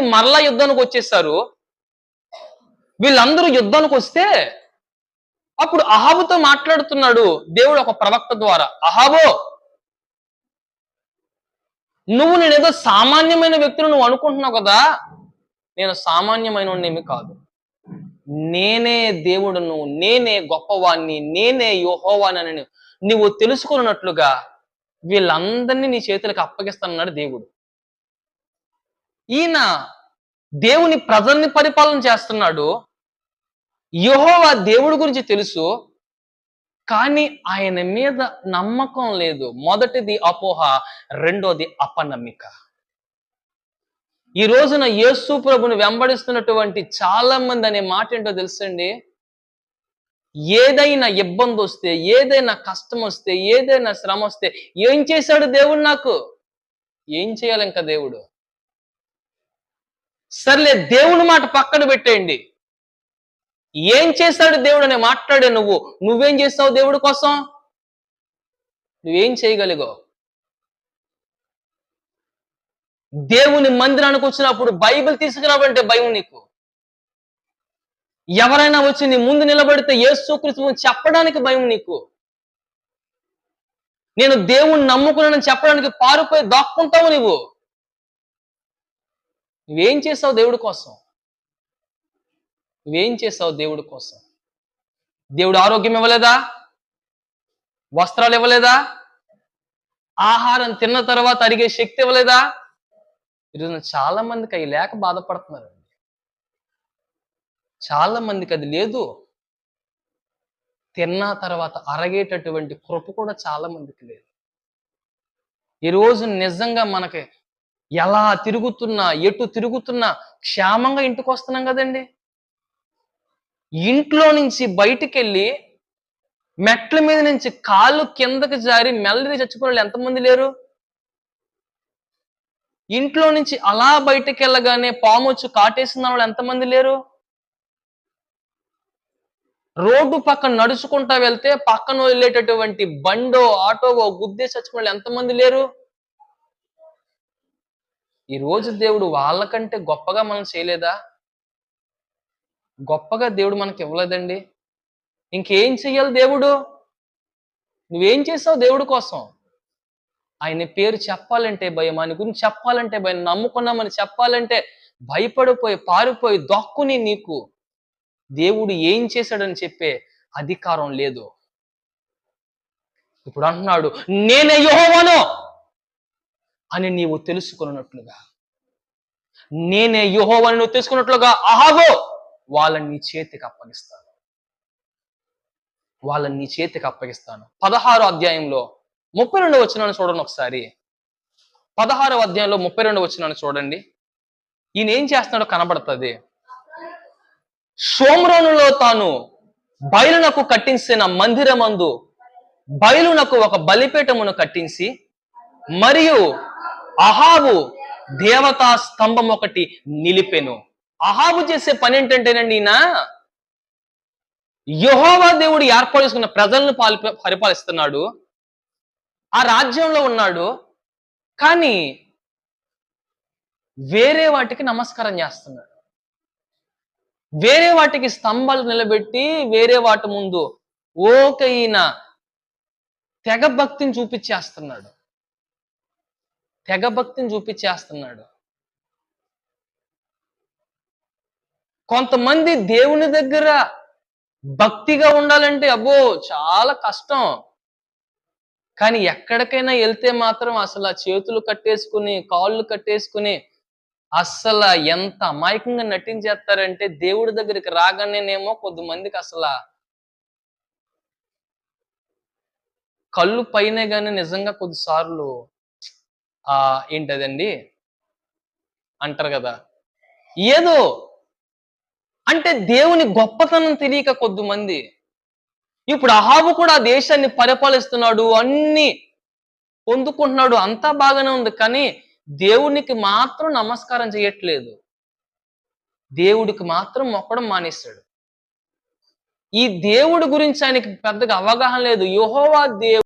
మరలా యుద్ధానికి వచ్చేసారు వీళ్ళందరూ యుద్ధానికి వస్తే అప్పుడు అహాబుతో మాట్లాడుతున్నాడు దేవుడు ఒక ప్రవక్త ద్వారా. అహాబో! నువ్వు నేనేదో సామాన్యమైన వ్యక్తులు నువ్వు అనుకుంటున్నావు కదా? నేను సామాన్యమైన కాదు. నేనే దేవుడును నేనే గొప్పవాణ్ణి నేనే యోహోవానని నువ్వు తెలుసుకున్నట్లుగా వీళ్ళందరినీ నీ చేతులకు అప్పగిస్తానన్నాడు దేవుడు. ఈయన దేవుని ప్రజల్ని పరిపాలన చేస్తున్నాడు. యహోవా దేవుడి గురించి తెలుసు కానీ ఆయన మీద నమ్మకం లేదు. మొదటిది అపోహ రెండోది అపనమ్మిక. ఈ రోజున యేసు ప్రభుని వెంబడిస్తున్నటువంటి చాలా మంది అనే మాట ఏంటో తెలుసండి? ఏదైనా ఇబ్బంది వస్తే ఏదైనా కష్టం వస్తే ఏదైనా శ్రమ వస్తే ఏం చేశాడు దేవుడు నాకు? ఏం చేయాలి ఇంకా దేవుడు? సర్లే దేవుని మాట పక్కన పెట్టేయండి. ఏం చేశాడు దేవుడు అని మాట్లాడే నువ్వు? నువ్వేం చేస్తావు దేవుడి కోసం? నువ్వేం చేయగలిగావు? దేవుని మందిరానికి వచ్చినప్పుడు బైబిల్ తీసుకురావంటే భయం నీకు. ఎవరైనా వచ్చి నీ ముందు నిలబడితే యేసుక్రీస్తు చెప్పడానికి భయం నీకు. నేను దేవుణ్ణి నమ్ముకున్నానని చెప్పడానికి పారిపోయి దాక్కుంటావు నువ్వు నువ్వేం చేసావు దేవుడి కోసం? నువ్వేం చేసావు దేవుడి కోసం? దేవుడు ఆరోగ్యం ఇవ్వలేదా? వస్త్రాలు ఇవ్వలేదా? ఆహారం తిన్న తర్వాత అరిగే శక్తి ఇవ్వలేదా? ఈరోజు చాలా మందికి అవి లేక బాధపడుతున్నారు. చాలా మందికి అది లేదు. తిన్న తర్వాత అరగేటటువంటి కృప కూడా చాలా మందికి లేదు ఈరోజు నిజంగా మనకి ఎలా తిరుగుతున్నా ఎటు తిరుగుతున్నా క్షేమంగా ఇంటికి వస్తున్నాం కదండి. ఇంట్లో నుంచి బయటికి వెళ్ళి మెట్ల మీద నుంచి కాళ్ళు కిందకి జారి మెల్లది చచ్చిపోయిన వాళ్ళు ఎంతమంది లేరు? ఇంట్లో నుంచి అలా బయటకు వెళ్ళగానే పాము వచ్చి కాటేసిన వాళ్ళు ఎంతమంది లేరు? రోడ్డు పక్కన నడుచుకుంటా వెళ్తే పక్కన వెళ్ళేటటువంటి బండో ఆటోవో గుద్దే చచ్చిపోయిన వాళ్ళు ఎంతమంది లేరు? ఈ రోజు దేవుడు వాళ్ళకంటే గొప్పగా మనం చేయలేదా? గొప్పగా దేవుడు మనకి ఇవ్వలేదండి. ఇంకేం చెయ్యాలి దేవుడు? నువ్వేం చేసావు దేవుడి కోసం? ఆయన పేరు చెప్పాలంటే భయం ఆయన గురించి చెప్పాలంటే భయం నమ్ముకున్నామని చెప్పాలంటే భయపడిపోయి పారిపోయి దొక్కుని నీకు. దేవుడు ఏం చేశాడని చెప్పే అధికారం లేదు. ఇప్పుడు అంటున్నాడు నేనే యోహోవాను అని నీవు తెలుసుకున్నట్లుగా. నేనే యుహోవని నువ్వు తెలుసుకున్నట్లుగా. అహాగో వాళ్ళని నీ చేతికి అప్పగిస్తాను. వాళ్ళని నీ చేతికి అప్పగిస్తాను. పదహారో అధ్యాయంలో ముప్పై రెండు వచ్చినాను చూడండి ఒకసారి. పదహారో అధ్యాయంలో ముప్పై రెండు వచ్చినాను చూడండి. ఈయన ఏం చేస్తున్నాడో కనబడుతుంది. సోమ్రోనులో తాను బయలునకు కట్టించిన మందిరమందు బయలునకు ఒక బలిపీఠమును కట్టించి మరియు అహాబు దేవతా స్తంభం ఒకటి నిలిపెను. అహాబు చేసే పని ఏంటంటేనండి ఈయన యహోవా దేవుడు ఏర్పాటు చేసుకున్న ప్రజలను పాలి పరిపాలిస్తున్నాడు. ఆ రాజ్యంలో ఉన్నాడు. కానీ వేరే వాటికి నమస్కారం చేస్తున్నాడు. వేరే వాటికి స్తంభాలు నిలబెట్టి వేరే వాటి ముందు ఓక ఈయన తెగ భక్తిని చూపించేస్తున్నాడు. తెగ భక్తిని చూపించేస్తున్నాడు. కొంతమంది దేవుని దగ్గర భక్తిగా ఉండాలంటే అబ్బో చాలా కష్టం. కానీ ఎక్కడికైనా వెళ్తే మాత్రం అసలు చేతులు కట్టేసుకుని కాళ్ళు కట్టేసుకుని అస్సలు ఎంత అమాయకంగా నటించేస్తారంటే దేవుడి దగ్గరికి రాగానేనేమో కొద్దిమందికి అసలు కళ్ళు పైనే కానీ నిజంగా కొద్దిసార్లు ఏంటదండి? అంటారు కదా. ఏదో అంటే దేవుని గొప్పతనం తెలియక కొద్దిమంది ఇప్పుడు అహాబు కూడా ఆ దేశాన్ని పరిపాలిస్తున్నాడు అన్ని పొందుకుంటున్నాడు అంతా బాగానే ఉంది కానీ దేవునికి మాత్రం నమస్కారం చేయట్లేదు. దేవుడికి మాత్రం మొక్కడం మానేశాడు. ఈ దేవుడి గురించి ఆయనకి పెద్దగా అవగాహన లేదు. యెహోవా దేవు